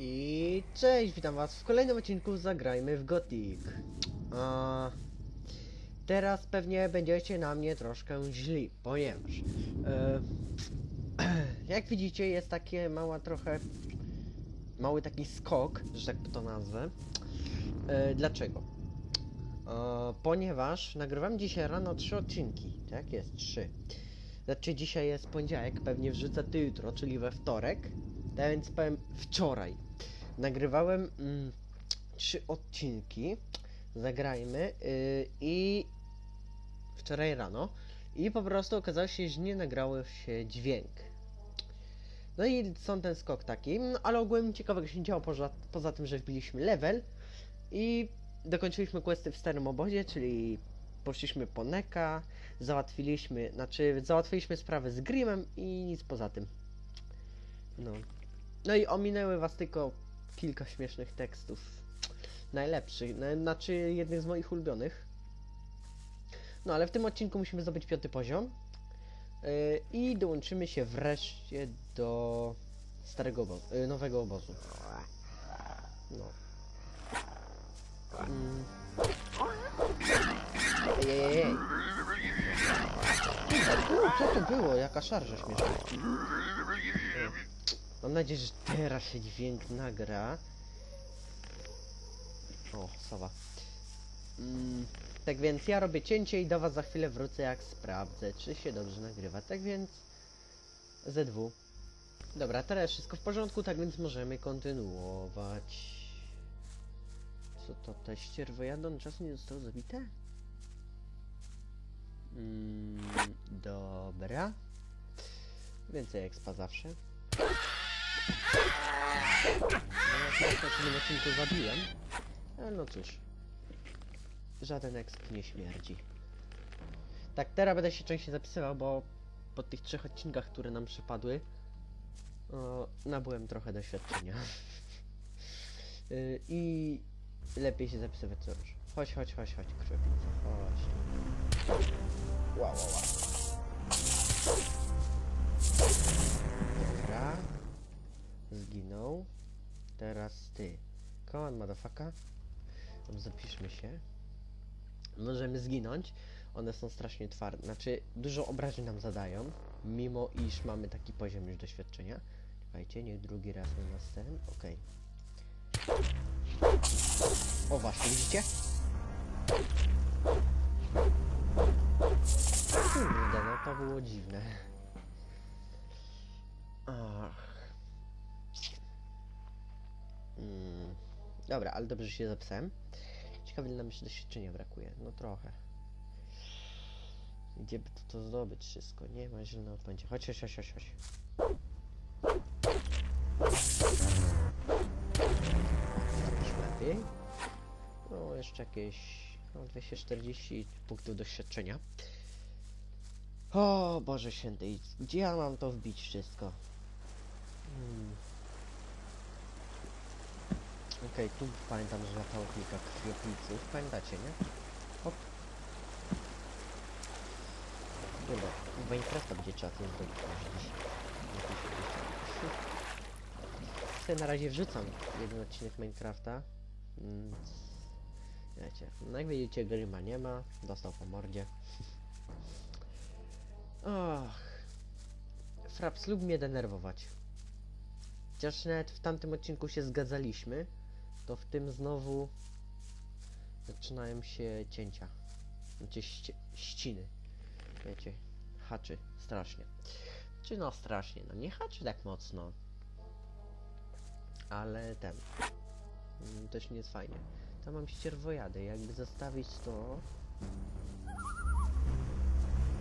I cześć, witam was w kolejnym odcinku Zagrajmy w Gothic. A, teraz pewnie będziecie na mnie troszkę źli, ponieważ e, jak widzicie jest takie mała trochę mały taki skok, że tak to nazwę. E, dlaczego? E, ponieważ nagrywam dzisiaj rano trzy odcinki, tak jest, trzy. Znaczy dzisiaj jest poniedziałek, pewnie wrzucę to jutro, czyli we wtorek. Tak więc powiem wczoraj. Nagrywałem mm, trzy odcinki. Zagrajmy yy, i wczoraj rano. I po prostu okazało się, że nie nagrało się dźwięk. No i są ten skok taki, no, ale ogólnie ciekawego się nie działo poza, poza tym, że wbiliśmy level i dokończyliśmy questy w starym obozie, czyli poszliśmy po Neka, załatwiliśmy, znaczy załatwiliśmy sprawę z Grimem i nic poza tym. No. No i ominęły was tylko kilka śmiesznych tekstów. Najlepszych, na, znaczy jednych z moich ulubionych. No ale w tym odcinku musimy zdobyć piąty poziom. Yy, I dołączymy się wreszcie do starego obozu, yy, nowego obozu. No. Mm. Co to było? Jaka szarża śmieszna. Mam nadzieję, że teraz się dźwięk nagra. O, sowa. Mm, tak więc ja robię cięcie i do was za chwilę wrócę jak sprawdzę, czy się dobrze nagrywa. Tak więc... ZW. Dobra, teraz wszystko w porządku, tak więc możemy kontynuować. Co to, te ścierwojadon czasem nie zostało zabite? Mm, dobra. Więcej expa zawsze. No ja to w odcinku zabiłem. Ale no cóż. Żaden exp nie śmierdzi. Tak, teraz będę się częściej zapisywał, bo po tych trzech odcinkach, które nam przypadły, o, nabyłem trochę doświadczenia. I lepiej się zapisywać co już. Chodź, chodź, chodź, chodź, krwiopijca, chodź. Wow, wow, wow. Dobra. Zginął. Teraz ty. Come on, motherfucker. Zapiszmy się. Możemy zginąć. One są strasznie twarde. Znaczy, dużo obrażeń nam zadają. Mimo iż mamy taki poziom już doświadczenia. Czekajcie, niech drugi raz na nas ten. Okej. O właśnie, widzicie? Kurde, no to było dziwne. Ach. Dobra, ale dobrze że się zapisałem. Ciekawe, ile nam jeszcze doświadczenia brakuje. No trochę. Gdzie by to, to zdobyć wszystko? Nie ma zielonego pojęcia. Chodź, chodź, chodź, chodź, chodź. Lepiej. No, jeszcze jakieś no, 240 punktów doświadczenia. O Boże święty, gdzie ja mam to wbić wszystko? Hmm. Okej, tu pamiętam, że latało kilka krwiopijców. Pamiętacie, nie? Hop. Dobra, w Minecrafta będzie trzeba tym zrobić. Sobie na razie wrzucam jeden odcinek Minecrafta. Mm, Wiecie, no jak widzicie, nie ma. Dostał po mordzie. Och. Fraps, lub mnie denerwować. Chociaż nawet w tamtym odcinku się zgadzaliśmy, to w tym znowu zaczynają się cięcia. Znaczy ści ściny. Wiecie, haczy strasznie. Czy no strasznie, no nie haczy tak mocno. Ale ten. mm, Też nie jest fajnie. Tam mam ścierwojady, jakby zostawić to...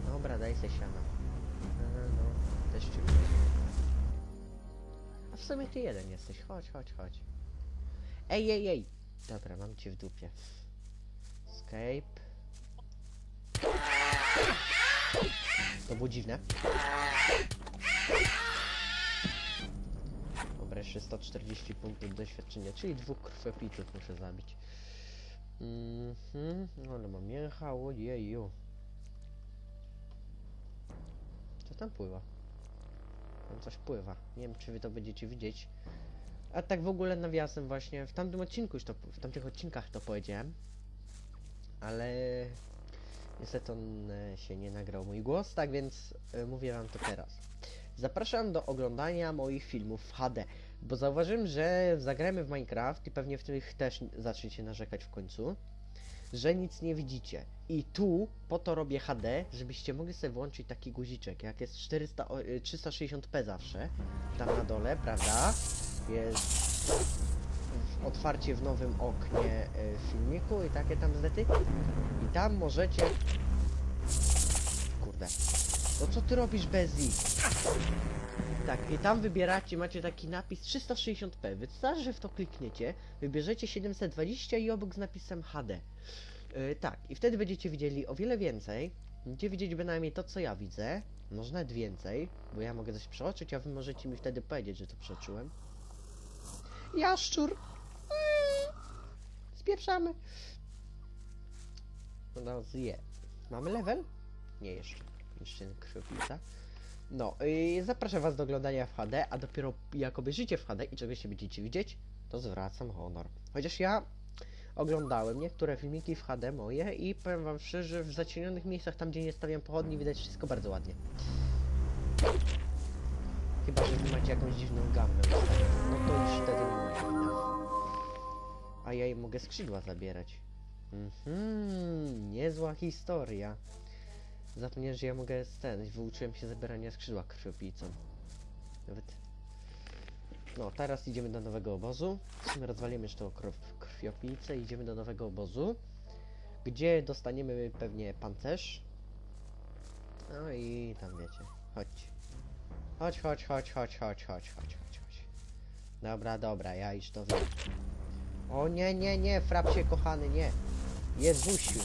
Dobra, daj se siana. E, no, też ci A w sumie ty jeden jesteś, chodź, chodź, chodź. Ej, ej, ej! Dobra, mam cię w dupie. Escape. To było dziwne. Dobra, jeszcze 140 punktów doświadczenia, czyli dwóch krwiopijców muszę zabić. Mhm, no ale mam mięcha, ojeju. Co tam pływa? Tam coś pływa. Nie wiem, czy wy to będziecie widzieć. A tak w ogóle nawiasem właśnie, w tamtym odcinku już to, w tamtych odcinkach to powiedziałem, ale niestety on e, się nie nagrał mój głos, tak więc e, mówię wam to teraz. Zapraszam do oglądania moich filmów w HD, bo zauważyłem, że zagramy w Minecraft i pewnie w tych też zaczniecie narzekać w końcu, że nic nie widzicie. I tu po to robię HD, żebyście mogli sobie włączyć taki guziczek, jak jest 400, o, y, 360p zawsze, tam na dole, prawda? Jest otwarcie w nowym oknie y, filmiku i takie tam zdety. I tam możecie... Kurde. No co ty robisz bez ich? Tak, i tam wybieracie, macie taki napis 360p. Wystarczy, że w to klikniecie, wybierzecie 720 i obok z napisem HD. Yy, tak, i wtedy będziecie widzieli o wiele więcej. Będziecie widzieć bynajmniej to, co ja widzę. Może nawet więcej, bo ja mogę coś przeoczyć, a wy możecie mi wtedy powiedzieć, że to przeoczyłem. Jaszczur! Mm. Spieprzamy! No, zje. Mamy level? Nie jeszcze. Jeszcze krwiopijca. No, yy, zapraszam was do oglądania w HD, a dopiero jak obejrzycie w HD i czegoś się będziecie widzieć, to zwracam honor. Chociaż ja oglądałem niektóre filmiki w HD moje i powiem wam szczerze, w zacienionych miejscach, tam gdzie nie stawiam pochodni, widać wszystko bardzo ładnie. Chyba, że wy macie jakąś dziwną gamę, no to już wtedy nie wina. A ja jej mogę skrzydła zabierać. Mhm, niezła historia. Zapomniałem, że ja mogę ten, wyuczyłem się zabierania skrzydła krwiopijcą. Nawet... No, teraz idziemy do nowego obozu. W sumie rozwalimy jeszcze tą krw, krwiopijcę i idziemy do nowego obozu. Gdzie dostaniemy pewnie pancerz. No i tam wiecie. Chodź. Chodź, chodź, chodź, chodź, chodź, chodź, chodź, chodź, chodź. Dobra, dobra, ja już to wiem. O nie, nie, nie, frapsie kochany, nie. Jezusiu.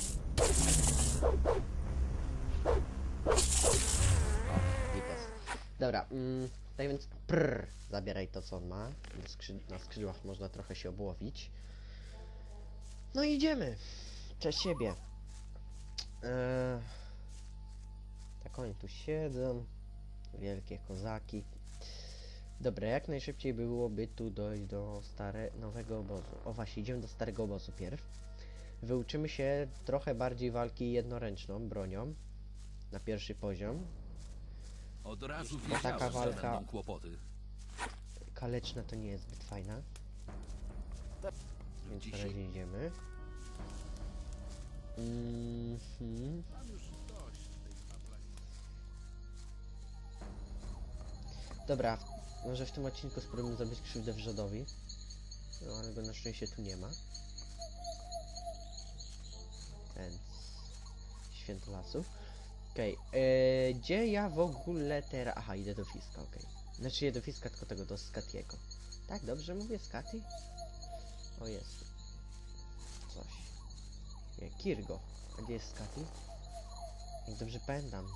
Dobra, mm, tak więc prr, zabieraj to co on ma. Na, skrzyd na skrzydłach można trochę się obłowić. No idziemy. Cześć siebie. Eee, tak oni tu siedzą. Wielkie kozaki. Dobra, jak najszybciej byłoby tu dojść do stare, nowego obozu. O właśnie, idziemy do starego obozu pierw. Wyuczymy się trochę bardziej walki jednoręczną bronią. Na pierwszy poziom. Od razu Bo taka walka- kłopoty. Kaleczna to nie jest zbyt fajna. Więc na razie idziemy. Mhm. Dobra, może w tym odcinku spróbujemy zrobić krzywdę wrzodowi. No ale go na szczęście tu nie ma. Ten święto lasu. Okej, okay. gdzie ja w ogóle teraz... Aha, idę do Fiska, okej. Znaczy nie do Fiska, tylko tego do Skatiego. Tak, dobrze mówię, Skati? O, jest. Coś. Nie, Kirgo. A gdzie jest Skati? Jak dobrze pamiętam,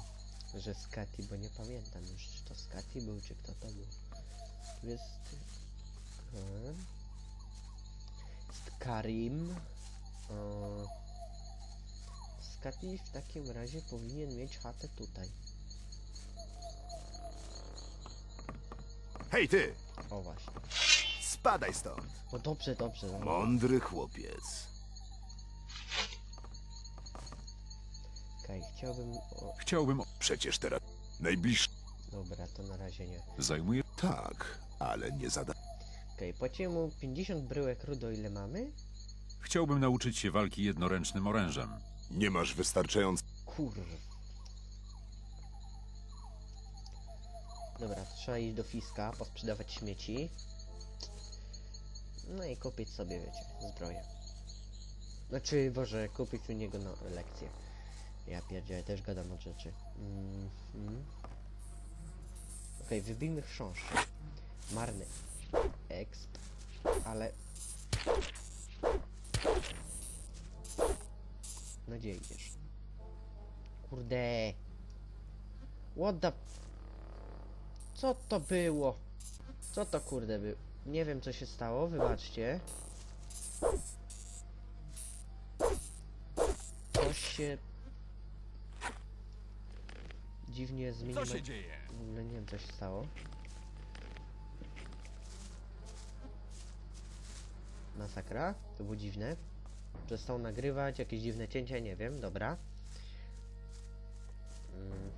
że Skati, bo nie pamiętam już, czy to Skati był, czy kto to był. Tu jest... Ken. Jest Karim. O... Skati w takim razie powinien mieć chatę tutaj. Hej ty! O właśnie. Spadaj stąd! O dobrze, dobrze. Mądry chłopiec. Okej, chciałbym... O, Chciałbym. Przecież teraz najbliższy. dobra, to na razie nie. Zajmuję. Tak, ale nie zada. Okej, płaciłem mu 50 bryłek rudo, ile mamy? Chciałbym nauczyć się walki jednoręcznym orężem. Nie masz wystarczająco. Kur... Dobra, trzeba iść do Fiska, posprzedawać śmieci. No i kupić sobie, wiecie, zbroję. Znaczy, Boże, kupić u niego no, lekcję. Ja pierdzielę, też gadam od rzeczy. Mm. Okej, wybijmy chrząszcz. Marny exp, ale... No gdzie idziesz? Kurde. What the... Co to było? Co to kurde było? Nie wiem co się stało, wybaczcie. Coś się... Dziwnie. Co się dzieje? W ogóle nie wiem co się stało. masakra. To było dziwne. Przestał nagrywać, jakieś dziwne cięcia, nie wiem, dobra. Mm.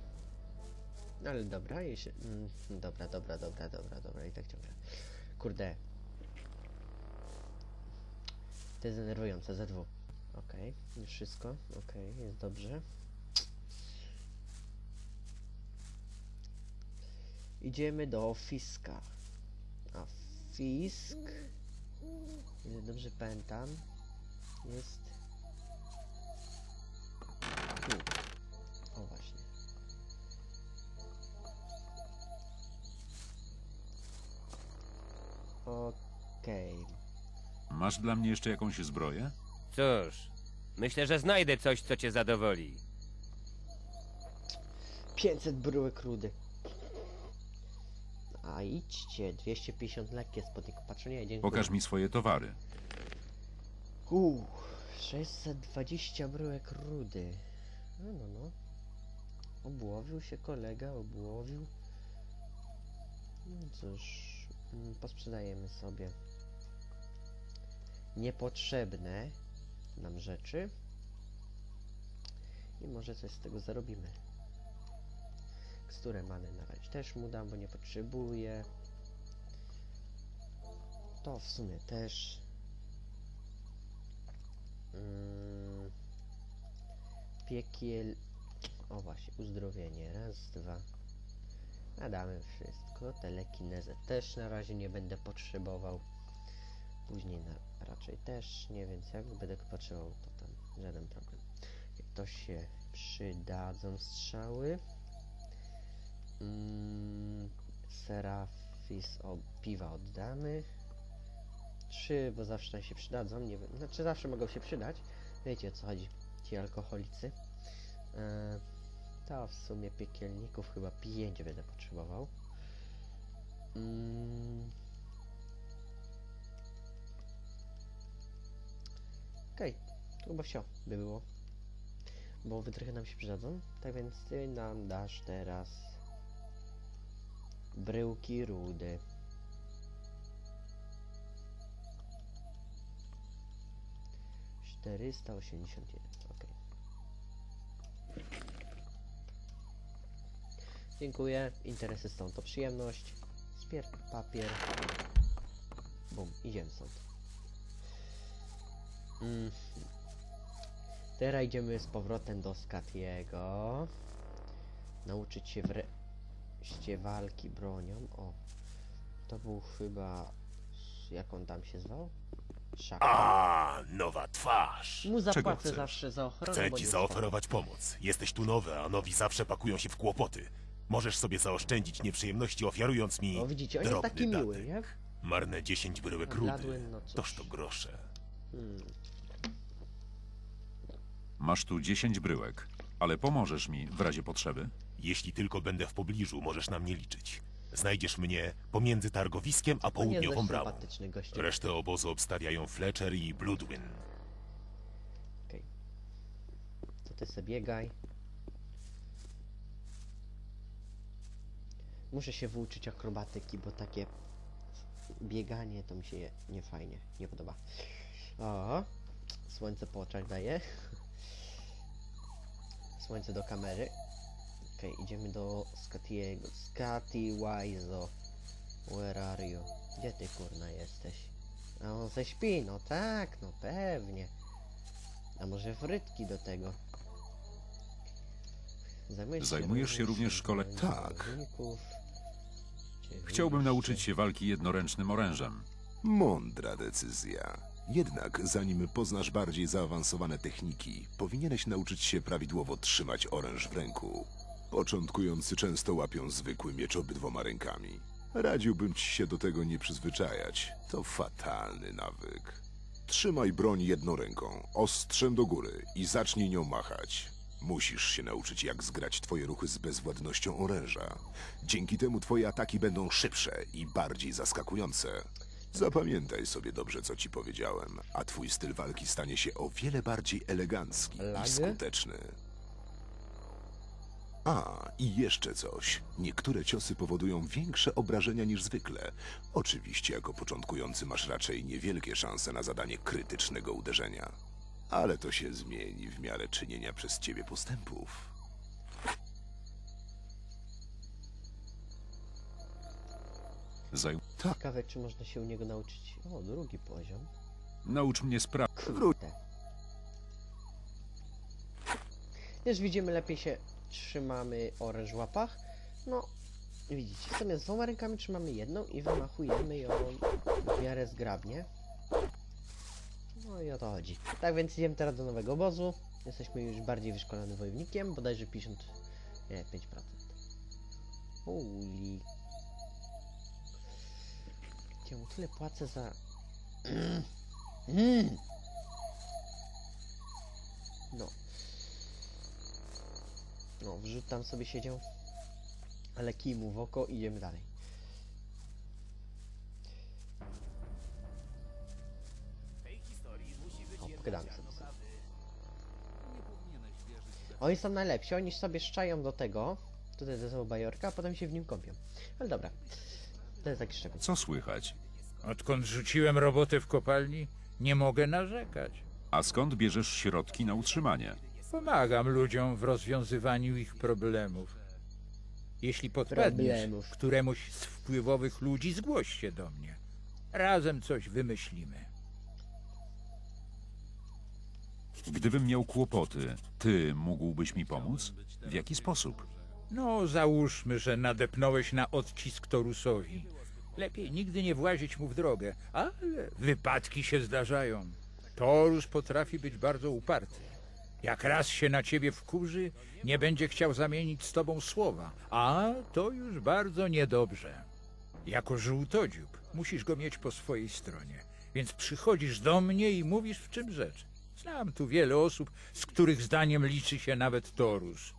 No ale dobra, jeśli... Mm, dobra, dobra, dobra, dobra, dobra, i tak ciągle. Kurde. To jest denerwujące, ze dwóch. Okej, już wszystko, okej, jest dobrze. Idziemy do Fiska. A Fisk, ile dobrze pamiętam, jest tu. O właśnie. Okej. Masz dla mnie jeszcze jakąś zbroję? Cóż, myślę, że znajdę coś, co cię zadowoli. 500 bryłek rudy. A idźcie, 250 lekkie spodnie opatrzenia, dziękuję. Pokaż mi swoje towary. Uuu, 620 bryłek rudy. No, no, no. Obłowił się kolega, obłowił. No cóż, mm, posprzedajemy sobie niepotrzebne nam rzeczy. I może coś z tego zarobimy. Które many na razie też mu dam, bo nie potrzebuję. To w sumie też. Mm, piekiel. O właśnie, uzdrowienie. Raz, dwa. A damy wszystko. Telekinezę też na razie nie będę potrzebował. Później na, raczej też nie, więc jak będę potrzebował, to tam żaden problem. To się przydadzą strzały. Mm, Serafis o, piwa oddamy. Trzy, bo zawsze się przydadzą, nie wiem, znaczy zawsze mogą się przydać. Wiecie o co chodzi, ci alkoholicy. E, to w sumie piekielników chyba pięć będę potrzebował. Mm. Okej, to chyba wsio by było. Bo wytrychy nam się przydadzą, tak więc ty nam dasz teraz bryłki rudy. Czterysta osiemdziesiąt jeden, okej. Dziękuję, interesy stąd to przyjemność. Spier papier. Bum, idziemy stąd. Mm. Teraz idziemy z powrotem do Skatiego. Nauczyć się wreszcie walki bronią. O, to był chyba... Jak on tam się zwał? Szak. A, nowa twarz. Mu zapłacę chcesz? zawsze za ochronę. Chcę bo ci nie zaoferować pomoc. Jesteś tu nowy, a nowi zawsze pakują się w kłopoty. Możesz sobie zaoszczędzić nieprzyjemności, ofiarując mi O, widzicie, on jest drobny taki miły, datek. nie? Marne 10 bryłek rudy. no cóż. Toż to grosze. Hmm. Masz tu 10 bryłek, ale pomożesz mi w razie potrzeby. Jeśli tylko będę w pobliżu, możesz na mnie liczyć. Znajdziesz mnie pomiędzy targowiskiem a południową bramą. sympatyczny gościu. Resztę obozu obstawiają Fletcher i Bloodwin. Okej. To ty sobie biegaj. Muszę się wyuczyć akrobatyki, bo takie bieganie to mi się nie fajnie, nie podoba. O, słońce po oczach daje. Słońce do kamery. Okej, idziemy do Scatiego. Scati Wizo. Where are you? Gdzie ty kurna jesteś? A on se śpi, no tak, no pewnie. A może frytki do tego? Zajmujesz, Zajmujesz się również szkole- Tak. Chciałbym nauczyć się walki jednoręcznym orężem. Mądra decyzja. Jednak zanim poznasz bardziej zaawansowane techniki, powinieneś nauczyć się prawidłowo trzymać oręż w ręku. Początkujący często łapią zwykły miecz obydwoma rękami. Radziłbym ci się do tego nie przyzwyczajać. To fatalny nawyk. Trzymaj broń jedną ręką, ostrzem do góry i zacznij nią machać. Musisz się nauczyć, jak zgrać twoje ruchy z bezwładnością oręża. Dzięki temu twoje ataki będą szybsze i bardziej zaskakujące. Zapamiętaj sobie dobrze, co ci powiedziałem, a twój styl walki stanie się o wiele bardziej elegancki i skuteczny. A, i jeszcze coś. Niektóre ciosy powodują większe obrażenia niż zwykle. Oczywiście, jako początkujący masz raczej niewielkie szanse na zadanie krytycznego uderzenia. Ale to się zmieni w miarę czynienia przez ciebie postępów. Zaj... Ciekawe, czy można się u niego nauczyć. O, drugi poziom. Naucz mnie spraw. Kurde. Już widzimy, lepiej się trzymamy oręż w łapach. No, widzicie, zamiast dwoma rękami trzymamy jedną i wymachujemy ją w miarę zgrabnie. No i o to chodzi. Tak więc idziemy teraz do nowego obozu. Jesteśmy już bardziej wyszkolonym wojownikiem, bodajże 50... nie, 5%. Holy... Ja mu tyle płacę za... Mm. No. No, wrzut tam sobie siedział. Ale kij mu w oko i idziemy dalej. O, pogadamy sobie. sobie. Oni są najlepsi, oni sobie szczają do tego, tutaj do tego bajorka, a potem się w nim kąpią. Ale dobra. To jest taki szczegół. Co słychać? Odkąd rzuciłem robotę w kopalni, nie mogę narzekać. A skąd bierzesz środki na utrzymanie? Pomagam ludziom w rozwiązywaniu ich problemów. Jeśli podpadniesz Problemów. któremuś z wpływowych ludzi, zgłoś się do mnie. Razem coś wymyślimy. Gdybym miał kłopoty, ty mógłbyś mi pomóc? W jaki sposób? No, załóżmy, że nadepnąłeś na odcisk Torusowi. Lepiej nigdy nie włazić mu w drogę, ale wypadki się zdarzają. Torus potrafi być bardzo uparty. Jak raz się na ciebie wkurzy, nie będzie chciał zamienić z tobą słowa, a to już bardzo niedobrze. Jako żółtodziób musisz go mieć po swojej stronie, więc przychodzisz do mnie i mówisz w czym rzecz. Znam tu wiele osób, z których zdaniem liczy się nawet Torus.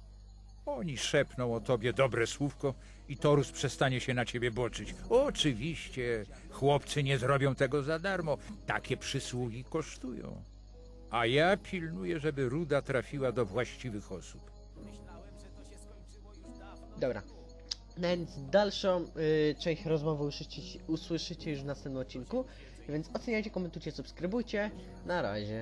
Oni szepną o tobie dobre słówko i Torus przestanie się na ciebie boczyć. Oczywiście, chłopcy nie zrobią tego za darmo. Takie przysługi kosztują. A ja pilnuję, żeby ruda trafiła do właściwych osób. Dobra. No Więc dalszą y, część rozmowy usłyszycie, usłyszycie już w następnym odcinku. Więc oceniajcie, komentujcie, subskrybujcie. Na razie.